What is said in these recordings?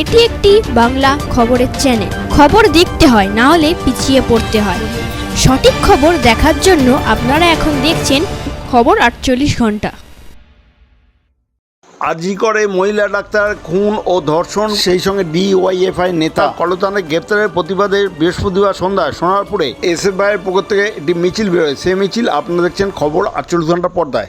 এটি একটি বাংলা খবরের চ্যানেল খবর দেখতে হয় না হলে পিছিয়ে পড়তে হয়। সঠিক খবর দেখার জন্য আপনারা এখন দেখছেন খবর আটচল্লিশ ঘণ্টা। আজি করে মহিলা ডাক্তার খুন ও ধর্ষণ সেই সঙ্গে ডিওয়াইএফআই নেতা কলতানে গ্রেপ্তারের প্রতিবাদে বৃহস্পতিবার সন্ধ্যায় সোনারপুরে এসএফআই এর পক্ষ থেকে একটি মিছিল বেরোয় সেই মিছিল আপনারা দেখছেন খবর আটচল্লিশ ঘণ্টা পর্দায়।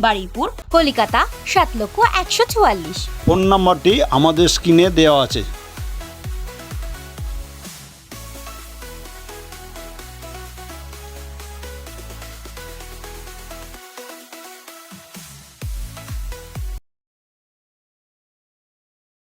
বাড়িপুর কলিকাতা সাত লক্ষ একশো চুয়াল্লিশ। ফোন নম্বরটি আমাদের স্ক্রিনে দেওয়া আছে।